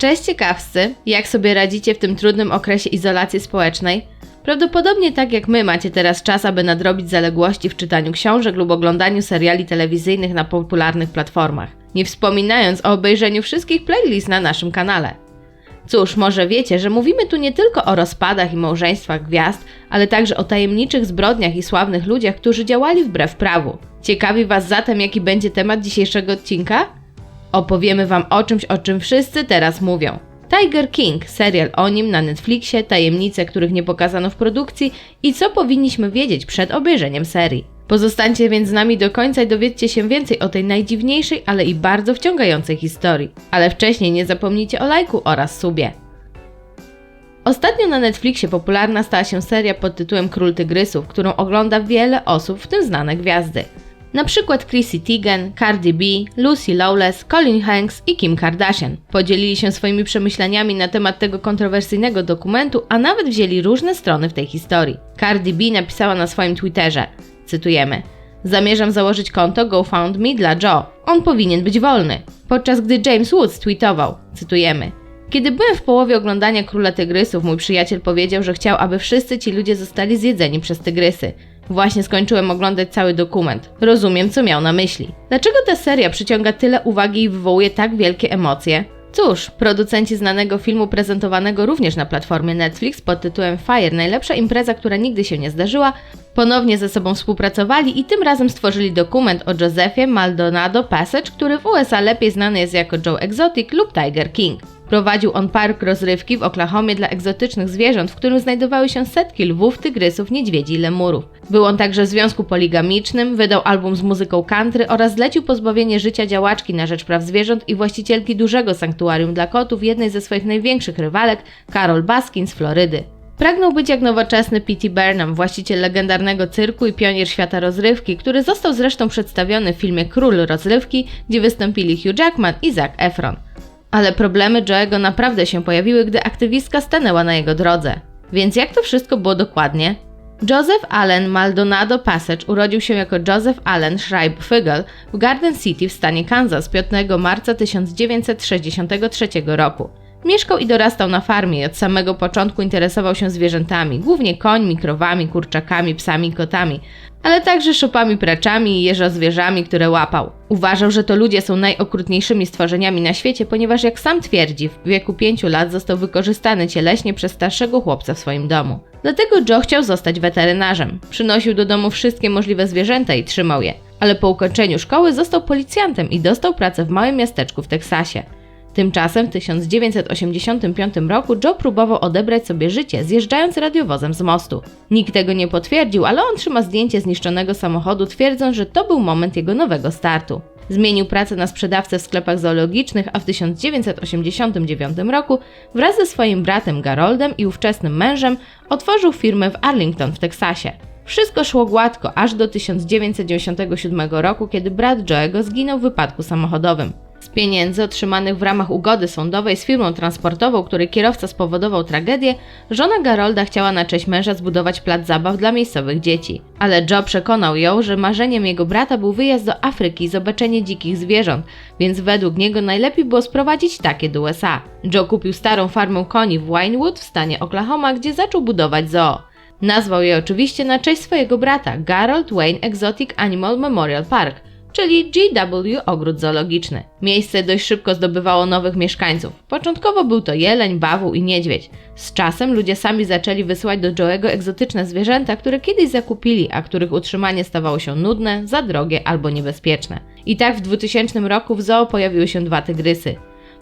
Cześć ciekawscy, jak sobie radzicie w tym trudnym okresie izolacji społecznej? Prawdopodobnie tak jak my macie teraz czas, aby nadrobić zaległości w czytaniu książek lub oglądaniu seriali telewizyjnych na popularnych platformach, nie wspominając o obejrzeniu wszystkich playlist na naszym kanale. Cóż, może wiecie, że mówimy tu nie tylko o rozpadach i małżeństwach gwiazd, ale także o tajemniczych zbrodniach i sławnych ludziach, którzy działali wbrew prawu. Ciekawi Was zatem, jaki będzie temat dzisiejszego odcinka? Opowiemy Wam o czymś, o czym wszyscy teraz mówią. Tiger King, serial o nim na Netflixie, tajemnice, których nie pokazano w produkcji i co powinniśmy wiedzieć przed obejrzeniem serii. Pozostańcie więc z nami do końca i dowiedzcie się więcej o tej najdziwniejszej, ale i bardzo wciągającej historii. Ale wcześniej nie zapomnijcie o lajku oraz subie. Ostatnio na Netflixie popularna stała się seria pod tytułem Król Tygrysów, którą ogląda wiele osób, w tym znane gwiazdy. Na przykład Chrissy Teigen, Cardi B, Lucy Lawless, Colin Hanks i Kim Kardashian. Podzielili się swoimi przemyśleniami na temat tego kontrowersyjnego dokumentu, a nawet wzięli różne strony w tej historii. Cardi B napisała na swoim Twitterze, cytujemy, Zamierzam założyć konto GoFundMe dla Joe. On powinien być wolny. Podczas gdy James Woods tweetował, cytujemy, kiedy byłem w połowie oglądania Króla Tygrysów, mój przyjaciel powiedział, że chciał, aby wszyscy ci ludzie zostali zjedzeni przez tygrysy. Właśnie skończyłem oglądać cały dokument. Rozumiem, co miał na myśli. Dlaczego ta seria przyciąga tyle uwagi i wywołuje tak wielkie emocje? Cóż, producenci znanego filmu prezentowanego również na platformie Netflix pod tytułem Fire Najlepsza impreza, która nigdy się nie zdarzyła, ponownie ze sobą współpracowali i tym razem stworzyli dokument o Josephie Maldonado Passage, który w USA lepiej znany jest jako Joe Exotic lub Tiger King. Prowadził on park rozrywki w Oklahomie dla egzotycznych zwierząt, w którym znajdowały się setki lwów, tygrysów, niedźwiedzi i lemurów. Był on także w związku poligamicznym, wydał album z muzyką country oraz zlecił pozbawienie życia działaczki na rzecz praw zwierząt i właścicielki dużego sanktuarium dla kotów jednej ze swoich największych rywalek, Carol Baskin z Florydy. Pragnął być jak nowoczesny P.T. Burnham, właściciel legendarnego cyrku i pionier świata rozrywki, który został zresztą przedstawiony w filmie Król Rozrywki, gdzie wystąpili Hugh Jackman i Zac Efron. Ale problemy Joe'ego naprawdę się pojawiły, gdy aktywistka stanęła na jego drodze. Więc jak to wszystko było dokładnie? Joseph Allen Maldonado Passage urodził się jako Joseph Allen Schreib Fugel w Garden City w stanie Kansas 5 marca 1963 roku. Mieszkał i dorastał na farmie i od samego początku interesował się zwierzętami, głównie końmi, krowami, kurczakami, psami i kotami, ale także szopami praczami i jeżozwierzami, które łapał. Uważał, że to ludzie są najokrutniejszymi stworzeniami na świecie, ponieważ jak sam twierdzi, w wieku pięciu lat został wykorzystany cieleśnie przez starszego chłopca w swoim domu. Dlatego Joe chciał zostać weterynarzem. Przynosił do domu wszystkie możliwe zwierzęta i trzymał je. Ale po ukończeniu szkoły został policjantem i dostał pracę w małym miasteczku w Teksasie. Tymczasem w 1985 roku Joe próbował odebrać sobie życie, zjeżdżając radiowozem z mostu. Nikt tego nie potwierdził, ale on trzyma zdjęcie zniszczonego samochodu, twierdząc, że to był moment jego nowego startu. Zmienił pracę na sprzedawcę w sklepach zoologicznych, a w 1989 roku wraz ze swoim bratem Garoldem i ówczesnym mężem otworzył firmę w Arlington w Teksasie. Wszystko szło gładko aż do 1997 roku, kiedy brat Joe'ego zginął w wypadku samochodowym. Z pieniędzy otrzymanych w ramach ugody sądowej z firmą transportową, której kierowca spowodował tragedię, żona Garolda chciała na cześć męża zbudować plac zabaw dla miejscowych dzieci. Ale Joe przekonał ją, że marzeniem jego brata był wyjazd do Afryki i zobaczenie dzikich zwierząt, więc według niego najlepiej było sprowadzić takie do USA. Joe kupił starą farmę koni w Winewood w stanie Oklahoma, gdzie zaczął budować zoo. Nazwał je oczywiście na cześć swojego brata, Garold Wayne Exotic Animal Memorial Park – czyli GW Ogród Zoologiczny. Miejsce dość szybko zdobywało nowych mieszkańców. Początkowo był to jeleń, bawu i niedźwiedź. Z czasem ludzie sami zaczęli wysyłać do Joe'ego egzotyczne zwierzęta, które kiedyś zakupili, a których utrzymanie stawało się nudne, za drogie albo niebezpieczne. I tak w 2000 roku w zoo pojawiły się dwa tygrysy.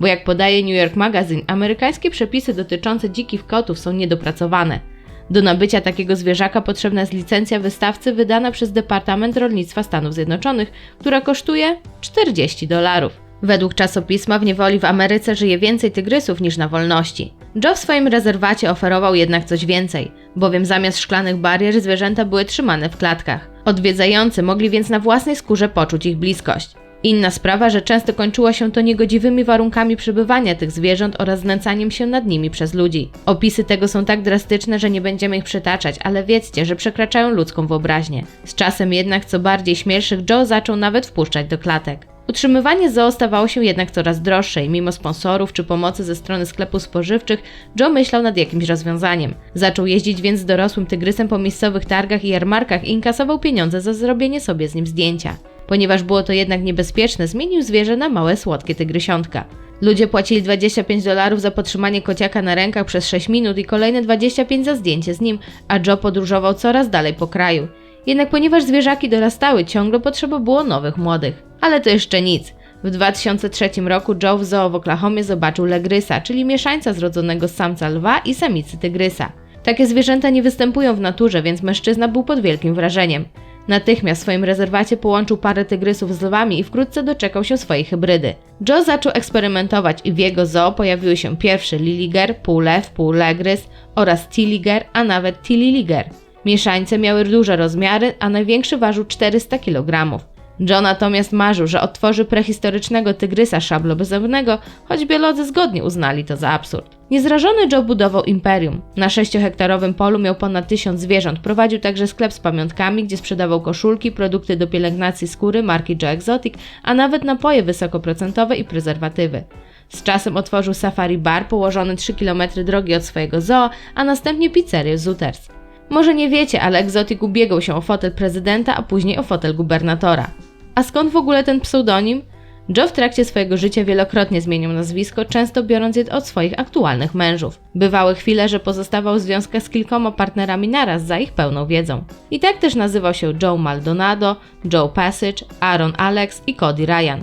Bo jak podaje New York Magazine, amerykańskie przepisy dotyczące dzikich kotów są niedopracowane. Do nabycia takiego zwierzaka potrzebna jest licencja wystawcy wydana przez Departament Rolnictwa Stanów Zjednoczonych, która kosztuje 40 dolarów. Według czasopisma w niewoli w Ameryce żyje więcej tygrysów niż na wolności. Joe w swoim rezerwacie oferował jednak coś więcej, bowiem zamiast szklanych barier zwierzęta były trzymane w klatkach. Odwiedzający mogli więc na własnej skórze poczuć ich bliskość. Inna sprawa, że często kończyło się to niegodziwymi warunkami przebywania tych zwierząt oraz znęcaniem się nad nimi przez ludzi. Opisy tego są tak drastyczne, że nie będziemy ich przytaczać, ale wiedzcie, że przekraczają ludzką wyobraźnię. Z czasem jednak co bardziej śmielszych Joe zaczął nawet wpuszczać do klatek. Utrzymywanie zoo stawało się jednak coraz droższe i mimo sponsorów czy pomocy ze strony sklepów spożywczych, Joe myślał nad jakimś rozwiązaniem. Zaczął jeździć więc z dorosłym tygrysem po miejscowych targach i jarmarkach i inkasował pieniądze za zrobienie sobie z nim zdjęcia. Ponieważ było to jednak niebezpieczne, zmienił zwierzę na małe, słodkie tygrysiątka. Ludzie płacili 25 dolarów za potrzymanie kociaka na rękach przez 6 minut i kolejne 25 za zdjęcie z nim, a Joe podróżował coraz dalej po kraju. Jednak ponieważ zwierzaki dorastały, ciągle potrzeba było nowych młodych. Ale to jeszcze nic. W 2003 roku Joe w zoo w Oklahomie zobaczył legrysa, czyli mieszańca zrodzonego z samca lwa i samicy tygrysa. Takie zwierzęta nie występują w naturze, więc mężczyzna był pod wielkim wrażeniem. Natychmiast w swoim rezerwacie połączył parę tygrysów z lwami i wkrótce doczekał się swojej hybrydy. Joe zaczął eksperymentować i w jego zoo pojawiły się pierwszy liliger, półlew, półlegrys oraz tiliger, a nawet tililiger. Mieszańce miały duże rozmiary, a największy ważył 400 kg. Joe natomiast marzył, że odtworzy prehistorycznego tygrysa szablobezębnego, choć biolodzy zgodnie uznali to za absurd. Niezrażony Joe budował imperium. Na 6-hektarowym polu miał ponad tysiąc zwierząt, prowadził także sklep z pamiątkami, gdzie sprzedawał koszulki, produkty do pielęgnacji skóry marki Joe Exotic, a nawet napoje wysokoprocentowe i prezerwatywy. Z czasem otworzył safari bar położony 3 km drogi od swojego zoo, a następnie pizzerię Zooters. Może nie wiecie, ale Exotic ubiegał się o fotel prezydenta, a później o fotel gubernatora. A skąd w ogóle ten pseudonim? Joe w trakcie swojego życia wielokrotnie zmienił nazwisko, często biorąc je od swoich aktualnych mężów. Bywały chwile, że pozostawał w związkach z kilkoma partnerami naraz za ich pełną wiedzą. I tak też nazywał się Joe Maldonado, Joe Passage, Aaron Alex i Cody Ryan.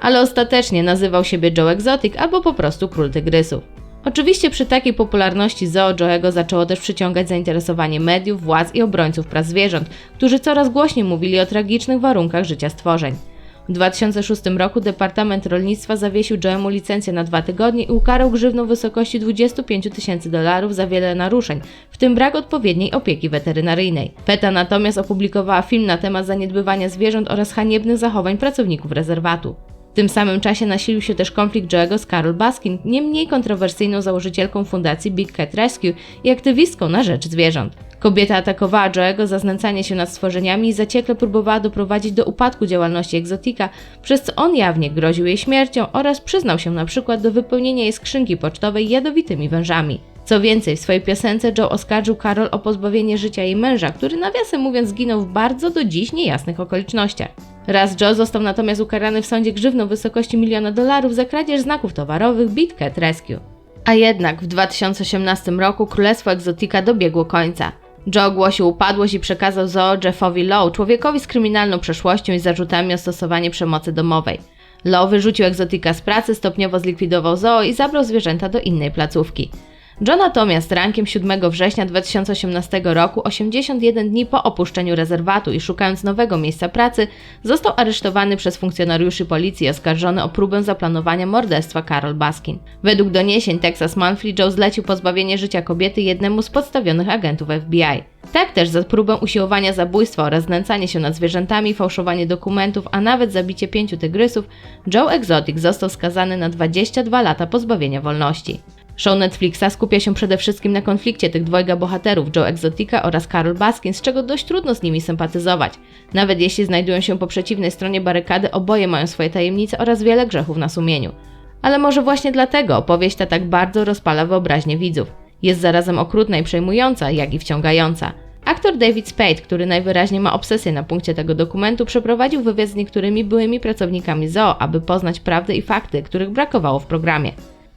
Ale ostatecznie nazywał siebie Joe Exotic albo po prostu Król Tygrysów. Oczywiście przy takiej popularności Zoo Joe'ego zaczęło też przyciągać zainteresowanie mediów, władz i obrońców praw zwierząt, którzy coraz głośniej mówili o tragicznych warunkach życia stworzeń. W 2006 roku Departament Rolnictwa zawiesił Joe'emu licencję na dwa tygodnie i ukarał grzywną w wysokości 25 tysięcy dolarów za wiele naruszeń, w tym brak odpowiedniej opieki weterynaryjnej. PETA natomiast opublikowała film na temat zaniedbywania zwierząt oraz haniebnych zachowań pracowników rezerwatu. W tym samym czasie nasilił się też konflikt Joe'ego z Carol Baskin, nie mniej kontrowersyjną założycielką fundacji Big Cat Rescue i aktywistką na rzecz zwierząt. Kobieta atakowała Joe'ego za znęcanie się nad stworzeniami i zaciekle próbowała doprowadzić do upadku działalności egzotika, przez co on jawnie groził jej śmiercią oraz przyznał się na przykład do wypełnienia jej skrzynki pocztowej jadowitymi wężami. Co więcej, w swojej piosence Joe oskarżył Carol o pozbawienie życia jej męża, który nawiasem mówiąc zginął w bardzo do dziś niejasnych okolicznościach. Raz Joe został natomiast ukarany w sądzie grzywną w wysokości miliona dolarów za kradzież znaków towarowych Beat Cat Rescue. A jednak w 2018 roku Królestwo Egzotika dobiegło końca. Joe ogłosił upadłość i przekazał zoo Jeffowi Lowe, człowiekowi z kryminalną przeszłością i zarzutami o stosowanie przemocy domowej. Lowe wyrzucił Egzotika z pracy, stopniowo zlikwidował zoo i zabrał zwierzęta do innej placówki. Joe natomiast rankiem 7 września 2018 roku, 81 dni po opuszczeniu rezerwatu i szukając nowego miejsca pracy, został aresztowany przez funkcjonariuszy policji oskarżony o próbę zaplanowania morderstwa Carol Baskin. Według doniesień Texas Monthly Joe zlecił pozbawienie życia kobiety jednemu z podstawionych agentów FBI. Tak też za próbę usiłowania zabójstwa oraz znęcanie się nad zwierzętami, fałszowanie dokumentów, a nawet zabicie pięciu tygrysów, Joe Exotic został skazany na 22 lata pozbawienia wolności. Show Netflixa skupia się przede wszystkim na konflikcie tych dwojga bohaterów, Joe Exotica oraz Carol Baskin, z czego dość trudno z nimi sympatyzować. Nawet jeśli znajdują się po przeciwnej stronie barykady, oboje mają swoje tajemnice oraz wiele grzechów na sumieniu. Ale może właśnie dlatego opowieść ta tak bardzo rozpala wyobraźnię widzów. Jest zarazem okrutna i przejmująca, jak i wciągająca. Aktor David Spade, który najwyraźniej ma obsesję na punkcie tego dokumentu, przeprowadził wywiad z niektórymi byłymi pracownikami zoo, aby poznać prawdę i fakty, których brakowało w programie.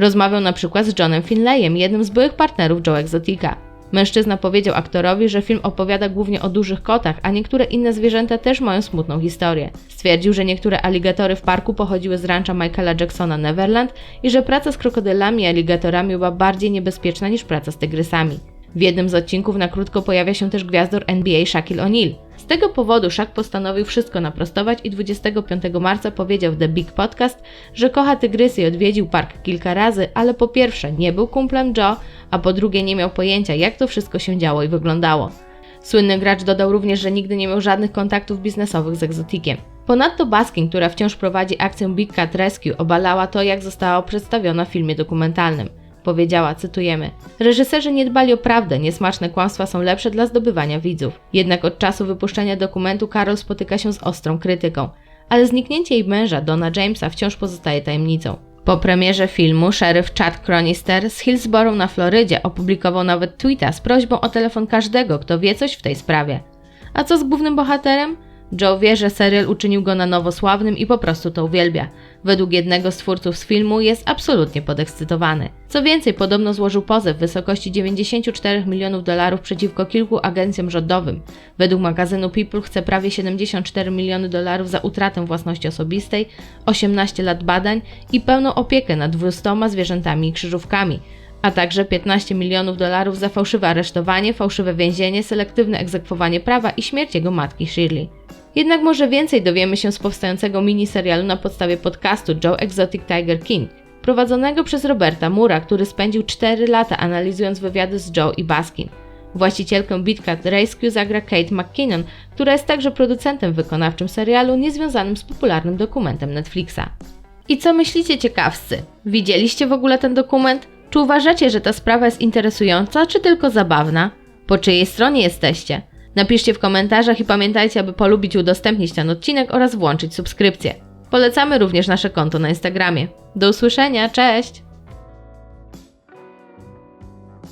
Rozmawiał na przykład z Johnem Finlayem, jednym z byłych partnerów Joe Exotica. Mężczyzna powiedział aktorowi, że film opowiada głównie o dużych kotach, a niektóre inne zwierzęta też mają smutną historię. Stwierdził, że niektóre aligatory w parku pochodziły z rancha Michaela Jacksona Neverland i że praca z krokodylami i aligatorami była bardziej niebezpieczna niż praca z tygrysami. W jednym z odcinków na krótko pojawia się też gwiazdor NBA Shaquille O'Neal. Z tego powodu Shaq postanowił wszystko naprostować i 25 marca powiedział w The Big Podcast, że kocha tygrysy i odwiedził park kilka razy, ale po pierwsze nie był kumplem Joe, a po drugie nie miał pojęcia jak to wszystko się działo i wyglądało. Słynny gracz dodał również, że nigdy nie miał żadnych kontaktów biznesowych z egzotikiem. Ponadto Baskin, która wciąż prowadzi akcję Big Cat Rescue, obalała to, jak została przedstawiona w filmie dokumentalnym. Powiedziała, cytujemy: Reżyserzy nie dbali o prawdę, niesmaczne kłamstwa są lepsze dla zdobywania widzów. Jednak od czasu wypuszczenia dokumentu Karol spotyka się z ostrą krytyką. ale zniknięcie jej męża, Dona Jamesa, wciąż pozostaje tajemnicą. Po premierze filmu szeryf Chad Cronister z Hillsborough na Florydzie opublikował nawet tweeta z prośbą o telefon każdego, kto wie coś w tej sprawie. A co z głównym bohaterem? Joe wie, że serial uczynił go na nowo sławnym i po prostu to uwielbia. Według jednego z twórców z filmu jest absolutnie podekscytowany. Co więcej, podobno złożył pozew w wysokości 94 milionów dolarów przeciwko kilku agencjom rządowym. Według magazynu People chce prawie 74 miliony dolarów za utratę własności osobistej, 18 lat badań i pełną opiekę nad 200 zwierzętami i krzyżówkami a także 15 milionów dolarów za fałszywe aresztowanie, fałszywe więzienie, selektywne egzekwowanie prawa i śmierć jego matki Shirley. Jednak może więcej dowiemy się z powstającego miniserialu na podstawie podcastu Joe Exotic Tiger King, prowadzonego przez Roberta Mura, który spędził 4 lata analizując wywiady z Joe i Baskin. Właścicielkę Bitcat Rescue zagra Kate McKinnon, która jest także producentem wykonawczym serialu niezwiązanym z popularnym dokumentem Netflixa. I co myślicie ciekawscy? Widzieliście w ogóle ten dokument? Czy uważacie, że ta sprawa jest interesująca, czy tylko zabawna? Po czyjej stronie jesteście? Napiszcie w komentarzach i pamiętajcie, aby polubić i udostępnić ten odcinek oraz włączyć subskrypcję. Polecamy również nasze konto na Instagramie. Do usłyszenia, cześć!